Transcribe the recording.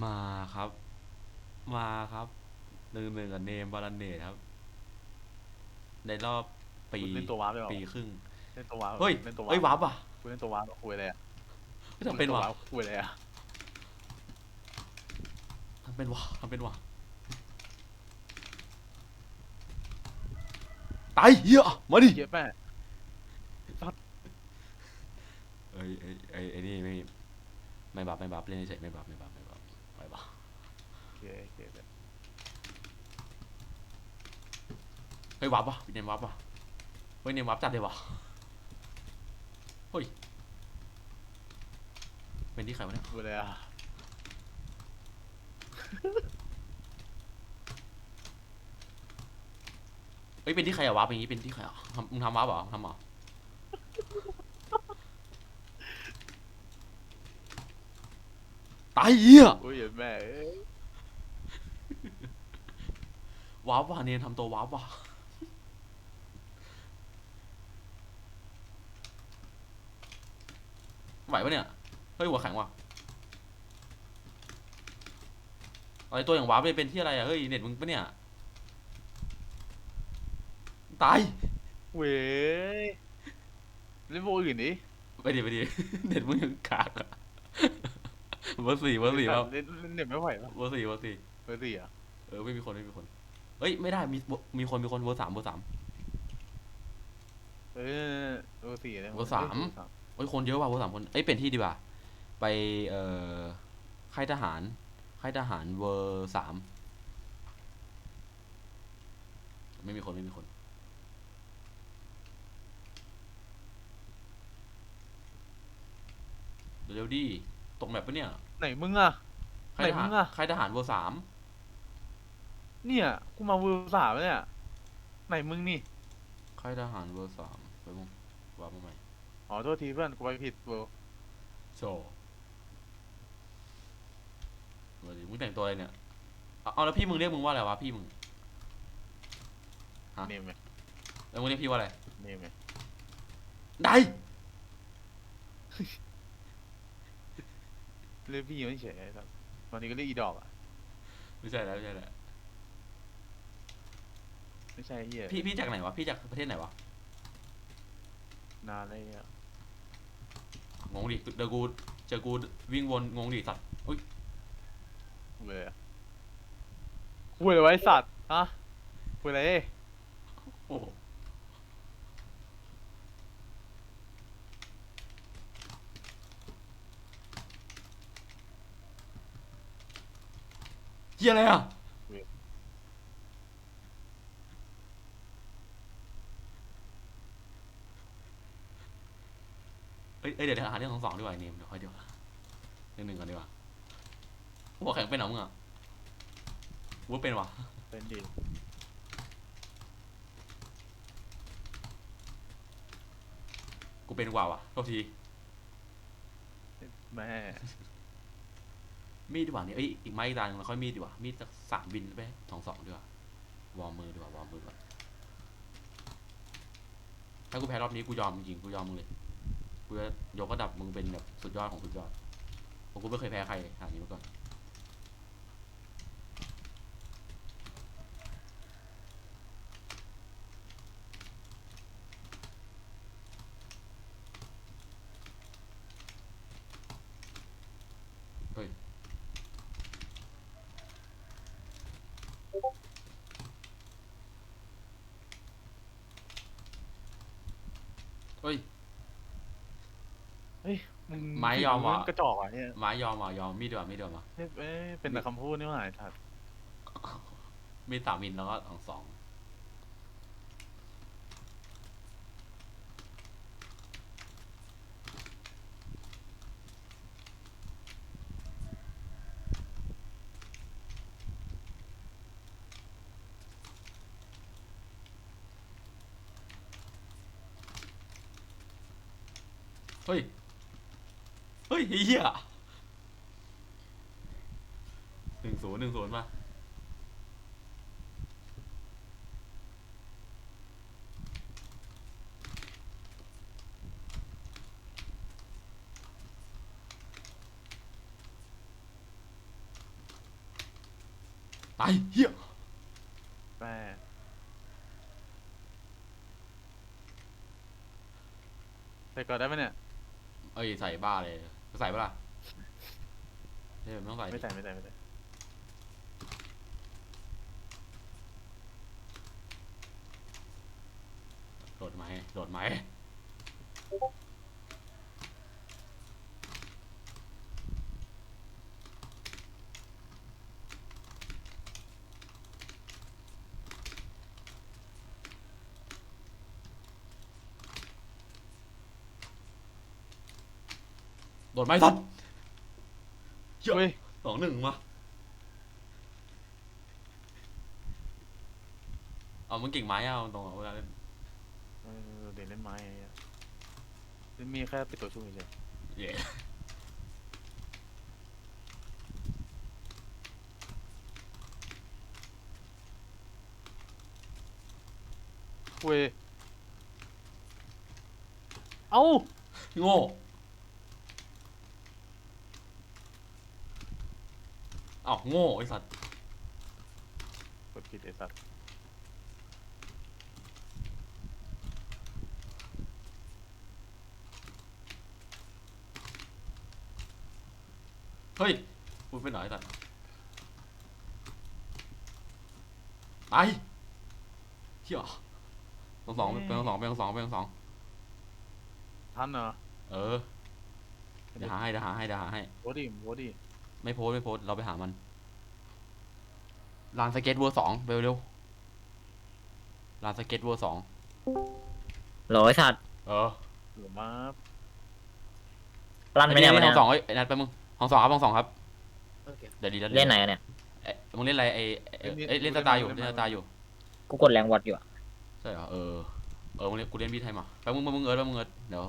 มาครับ มาครับหนึ่งหนึ่งกับเนมบาลานเนตครับ ในรอบปีคุณเล่นตัววาร์ปเลยเหรอปีครึ่งเล่นตัววาร์ปเฮ้ยเล่นตัววาเฮ้ยร์ปวับอะกูเล่นตัววาร์ปคุยอะไรอะเฮ้ยทำเป็นวะคุยอะไรอะทำเป็นวะทำเป็นวะตายเหี้ยมาดิเหี้ยแม่เอ้ยเอ้ยเอ้ยไอ้นี่ไม่ไม่บับไม่บับเล่นเฉยๆไม่บับไม่บับไม่บับ ไม่บับโอเคโอเคโอเคเฮ้ยวับวะเนมวับวะเฮ้ยเนมวับจัดเลยวะเฮ้ยเป็นที่ใครวะเนี่ยคุยอะไรอะเฮ้ยเป็นที่ใครอะวับอย่างงี้เป็นที่ใครอะทำมึงทำวับเหรอทำเหรอ ตายเหี้ยอุ้ยเหี้ยแม่เอ้ยวับว่ะเนมทำตัววับว่ะไหวปะเนี่ยเฮ้ยหัวแข็งว่ะอะไรตัวอย่างวับเลยเป็นที่อะไรอะเฮ้ยเน็ตมึงปะเนี่ยตายเว้ยเล่นโบอื่นดิไปดิไปดิ เน็ตมึงยังกากอะ เบอร์สี่เบอร์สี่แล้วเล่นเล่นเน็ตไม่ไหวแล้วเบอร์สี่เบอร์สี่เบอร์สี่อะเออไม่มีคนไม่มีคนเฮ้ยไม่ได้มีมีคนมีคนเบอร์สามเบอร์สามเออเบอร์สี่เนี่ยเบอร์สามเฮ้ยคนเยอะว่ะเบอร์สามคนเอ้ยเปลี่ยนที่ดีกว่าไปเอ่อค่ายทหารค่ายทหารเบอร์สามไม่มีคนไม่มีคนเร็วๆดิตกแบบปะเนี่ย ไหนมึงอะค่ายทหารไหนมึงอะค่ายทหารเบอร์สามเนี่ย กูมาเบอร์สามแล้วเนี่ย ไหนมึงนี่ค่ายทหารเบอร์สามไปมึงว่ามาใหม่อ๋อโทษทีเพื่อน กูไปผิดเบอร์โชว์มาดิมึงแต่งตัวอะไรเนี่ยเอาเอาแล้วพี่มึงเรียกมึงว่าอะไรวะพี่มึง ฮะ เนมไหมแล้วมึงเรียกพี่ว่าอะไรเนมไหมได้ เรียกพี่ไม่เฉยครับตอนนี้ก็เรียกอีดอกอะ ไม่ใช่แล้วไม่ใช่แล้วไม่ใช่เฮียพี่พี่จากไหนวะพี่จากประเทศไหนวะนานเลยอะงงดิเดี๋ยวกูเจอกูวิ่งวนงงดิสัตว์อุ้ยคุยอะไรอะคุยอะไรไวะไอ้สัตว์ฮะคุยอะไรโอ้ ฮียอะไรอะเอ้ยเอ้ยเดี๋ยวเดี๋ยวหาเรื่องของสองดีกว่าไอ้เนมเดี๋ยวค่อยดีกว่าเรื่องหนึ่งก่อนดีกว่าหัวแข็งเป็นเหรอมึงอะว่าเป็นวะเป็นดีกูเป็นกว่าวะโทษทีแม่ มีดดีกว่านี่เอ้ยอีกไม้อีกดาหนึ่งแล้วค่อยมีดดีกว่า มีดสักสามวินไปสองสองดีกว่าวอร์มมือดีกว่าวอร์มมือกว่าถ้ากูแพ้รอบนี้กูยอมจริงกูยอมมึงเลยกูจะยกระดับมึงเป็นแบบสุดยอดของสุดยอดผมกูไม่เคยแพ้ใครขนาดนี้มาก่อน เฮ้ย เฮ้ย มึงไม้ยอมว่ะงกระจอกอะเนี่ยไม้ยอมอะยอมมีดดีกว่ามีดดีกว่ามาเอ้ยเอ้ยเป็นแต่คำพูดนี่หว่าไอ้สัตว์มีดสามมิลแล้วก็สองสองเฮ้ย เฮ้ยเฮียหนึ่งศูนย์หนึ่งศูนย์มาตายเฮียแม่ใส่ก่อนได้ไหมเนี่ย เอ้ยใส่บ้าเลย ใส่ปะล่ะเฮ้ยไม่ต้องใส่ดิไม่ใส่ไม่ใส่ไม่ใส่โดดไหมโดดไหม ดดไหมสัตว์เหี้ยเฮ้ยสองหนึ่งมาเอามึงเก่งไหมอะเอาตรงๆเอาเวลาเล่นเออเด่นเล่นไม้ไอ้เหี้ยเล่นมีแค่ปิดตัวช่วยเฉยเย่เว้ยเอ้าโง่เอ้า โง่ไอ้สัตว์กดผิดไอ้สัตว์เฮ้ยพูดไปหน่อยไอ้สัตว์ไปเที่ยสองสองเป็นสองเป็นสองเป็นสองทันเหรอเออเดี๋ยวหาให้เดี๋ยวหาให้เดี๋ยวหาให้ โวดิโวดิไม่โพสต์ไม่โพสต์เราไปหามัน ลานสเก็ตเวอร์สองเร็วเร็วลานสเก็ตเวอร์สองโหลไอ้สัตว์เออหรือมาลั่นไหมเนี่ยไอ้มันห้เนี่อยงสองเอ้ยไอ้นัดไปมึงห้องสองครับห้องสองครับเดี๋ยวดีแล้วเล่นไหนอะเนี่ย เอ้ยมึงเล่นอะไรไอ้เอ้ยเอ้ยเล่นสตาร์อยู่เล่นสตาร์อยู่ กูกดแรงวัดอยู่อะ ใช่เหรอเออ เออมึงเล่นกูเล่นบีทให้มาไปมึงมึงมึงเอิร์ดไปมึงเอิร์ดเดี๋ยว